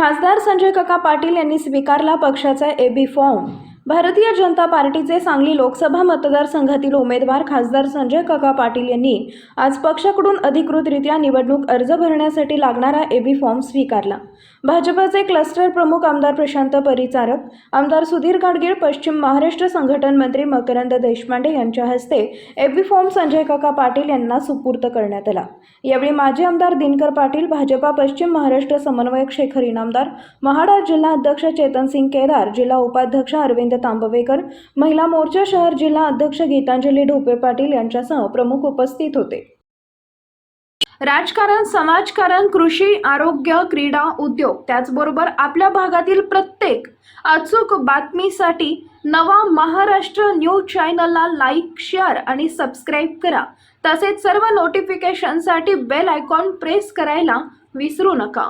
खासदार संजय काका पाटील यांनी स्वीकारला पक्षाचा एबी फॉर्म भारतीय जनता पार्टीचे सांगली लोकसभा मतदारसंघातील उमेदवार खासदार संजय काका पाटील यांनी आज पक्षाकडून अधिकृतरित्या निवडणूक अर्ज भरण्यासाठी लागणारा एबी फॉर्म स्वीकारला. भाजपाचे क्लस्टर प्रमुख आमदार प्रशांत परिचारक आमदार सुधीर गाडगीळ पश्चिम महाराष्ट्र संघटन मंत्री मकरंद देशपांडे यांच्या हस्ते एबी फॉर्म संजय काका पाटील यांना सुपूर्त करण्यात आला. यावेळी माजी आमदार दिनकर पाटील भाजपा पश्चिम महाराष्ट्र समन्वयक शेखर इनामदार महाडा जिल्हा अध्यक्ष चेतन सिंग केदार जिल्हा उपाध्यक्ष अरविंद तांबवेकर महिला मोर्चा शहर जिल्हा अध्यक्ष गीतांजली ढोपे पाटील यांच्यासह प्रमुख उपस्थित होते. राजकारण समाजकारण कृषी आरोग्य क्रीडा उद्योग त्याचबरोबर आपल्या भागातील प्रत्येक अचूक बातमीसाठी नवा महाराष्ट्र न्यूज चॅनलला लाईक शेअर आणि सबस्क्राईब करा. तसेच सर्व नोटिफिकेशनसाठी बेल आयकॉन प्रेस करायला विसरू नका.